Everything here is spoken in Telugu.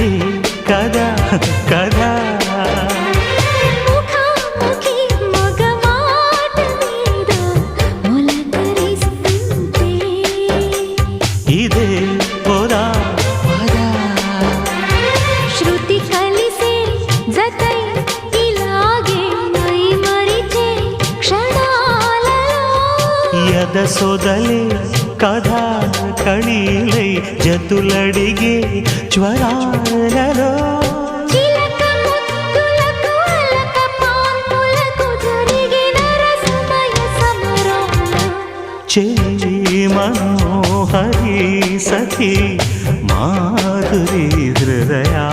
ముఖాముఖి కదా కదా. ఇదే పోరా శృతి కలిసే జతై ఇలాగే నై మరిచే క్షణాల యద సోదలే కథ కణీలై జతులడిగే జ్వరా ചേരി മനോഹരി സഖി മാധുരി ഹൃദയാ